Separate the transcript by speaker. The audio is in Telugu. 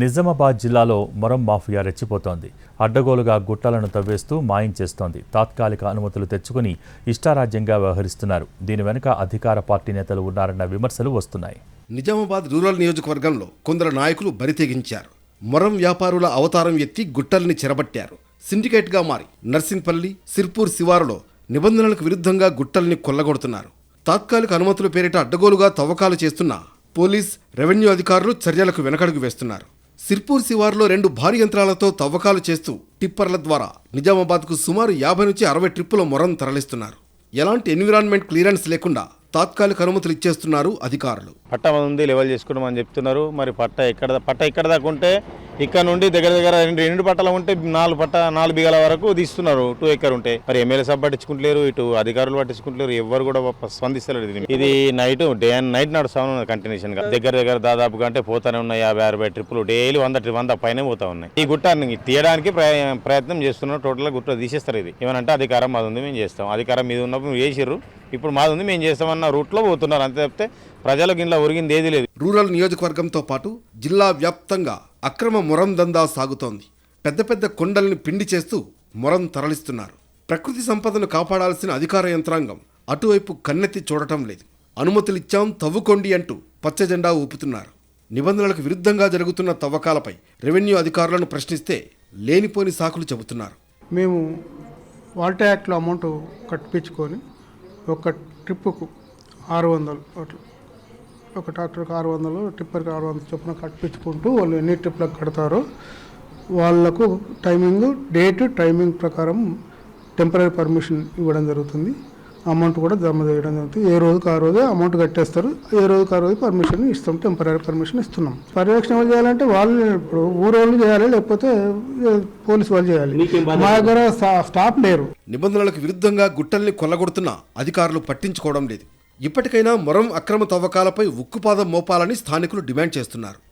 Speaker 1: నిజామాబాద్ జిల్లాలో మొరం మాఫియా రెచ్చిపోతోంది. అడ్డగోలుగా గుట్టలను తవ్వేస్తూ మాయించేస్తోంది తాత్కాలిక అనుమతులు తెచ్చుకుని ఇష్టారాజ్యంగా వ్యవహరిస్తున్నారు. దీని వెనుక అధికార పార్టీ నేతలు ఉన్నారన్న విమర్శలు వస్తున్నాయి.
Speaker 2: నిజామాబాద్ రూరల్ నియోజకవర్గంలో కొందరు నాయకులు బరితెగించారు మొరం వ్యాపారుల అవతారం ఎత్తి గుట్టల్ని చెరబట్టారు. సిండికేట్గా మారి నర్సింగ్పల్లి సిర్పూర్ శివారులో నిబంధనలకు విరుద్ధంగా గుట్టల్ని కొల్లగొడుతున్నారు. తాత్కాలిక అనుమతుల పేరిట అడ్డగోలుగా తవ్వకాలు చేస్తున్న పోలీస్ రెవెన్యూ అధికారులు చర్యలకు వెనకడుగు వేస్తున్నారు. సిర్పూర్ శివారులో రెండు భారీ యంత్రాలతో తవ్వకాలు చేస్తూ టిప్పర్ల ద్వారా నిజామాబాద్కు సుమారు యాభై నుంచి అరవై ట్రిప్పుల మొరం తరలిస్తున్నారు. ఎలాంటి ఎన్విరాన్మెంట్ క్లియరెన్స్ లేకుండా తాత్కాలిక అనుమతులు ఇచ్చేస్తున్నారు అధికారులు.
Speaker 3: పట్ట ఉంది లెవెల్ చేసుకున్నామని చెప్తున్నారు. మరి పట్ట ఎక్కడ పట్ట ఎక్కడ దాకా ఉంటే ఇక్కడ నుండి దగ్గర దగ్గర రెండు రెండు పట్టాలు ఉంటే నాలుగు పట్ట నాలుగు బిగల వరకు తీస్తున్నారు. టూ ఎకర్ ఉంటే. మరి ఎమ్మెల్యే సభ పట్టించుకుంటలేరు ఇటు అధికారులు పట్టించుకుంటలేరు ఎవరు కూడా ప- స్పందిస్తలేరు ఇది నైట్ డే అండ్ నైట్ నడుస్తా ఉన్నది కంటిన్యూషన్గా. దగ్గర దగ్గర దాదాపుగా అంటే పోతానే ఉన్నాయి యాభై అరవై ట్రిప్పులు. డైలీ వంద వంద పైన పోతా ఉన్నాయి. ఈ గుట్ట తీయడానికి ప్రయత్నం చేస్తున్నాం టోటల్ గుట్ట తీసేస్తారు ఇది. ఏమనంటే అధికారం మాది ఉంది మేము చేస్తాం. అధికారం మీద ఉన్నప్పుడు మీరు చేసిర్రు ఇప్పుడు మాది ఉంది మేము చేస్తామన్న రూట్లో పోతున్నారు. అంతే తప్పితే ప్రజలకు ఇంట్లో ఒరిగింది ఏది లేదు.
Speaker 2: రూరల్ నియోజకవర్గంతో పాటు జిల్లా వ్యాప్తంగా అక్రమ మొరం దందా సాగుతోంది. పెద్ద పెద్ద కొండల్ని పిండి చేస్తూ మొరం తరలిస్తున్నారు. ప్రకృతి సంపదను కాపాడాల్సిన అధికార యంత్రాంగం అటువైపు కన్నెత్తి చూడటం లేదు. అనుమతులిచ్చాం తవ్వుకోండి అంటూ పచ్చ జెండా ఊపుతున్నారు. నిబంధనలకు విరుద్ధంగా జరుగుతున్న తవ్వకాలపై రెవెన్యూ అధికారులను ప్రశ్నిస్తే లేనిపోని సాకులు చెబుతున్నారు.
Speaker 4: మేము వాల్టా యాక్ట్లో అమౌంట్ కట్టించుకొని ఒక ట్రిప్పుకు ఆరు వందలు అట్లా ఒక ట్రాక్టర్కి ఆరు వందలు టిప్పర్కి ఆరు వందలు చొప్పున కట్టించుకుంటూ వాళ్ళు ఎన్ని ట్రిప్లకు కడతారో వాళ్ళకు టైమింగ్ డేట్ టైమింగ్ ప్రకారం టెంపరీ పర్మిషన్ ఇవ్వడం జరుగుతుంది. అమౌంట్ కూడా జమ చేయడం జరుగుతుంది. ఏ రోజుకి ఆ రోజే అమౌంట్ కట్టేస్తారు. ఏ రోజుకి ఆ రోజు పర్మిషన్ ఇస్తాం టెంపరీ పర్మిషన్ ఇస్తున్నాం. పర్యవేక్షణ ఎవరు చేయాలంటే వాళ్ళు ఇప్పుడు ఊరోళ్ళు చేయాలి లేకపోతే పోలీసు వాళ్ళు చేయాలి. మా దగ్గర స్టా- స్టాఫ్ లేరు.
Speaker 2: నిబంధనలకు విరుద్ధంగా గుట్టల్ని కొల్లగొడుతున్న అధికారులు పట్టించుకోవడం లేదు. ఇప్పటికైనా మొరం అక్రమ తవ్వకాలపై ఉక్కుపాదం మోపాలని స్థానికులు డిమాండ్ చేస్తున్నారు.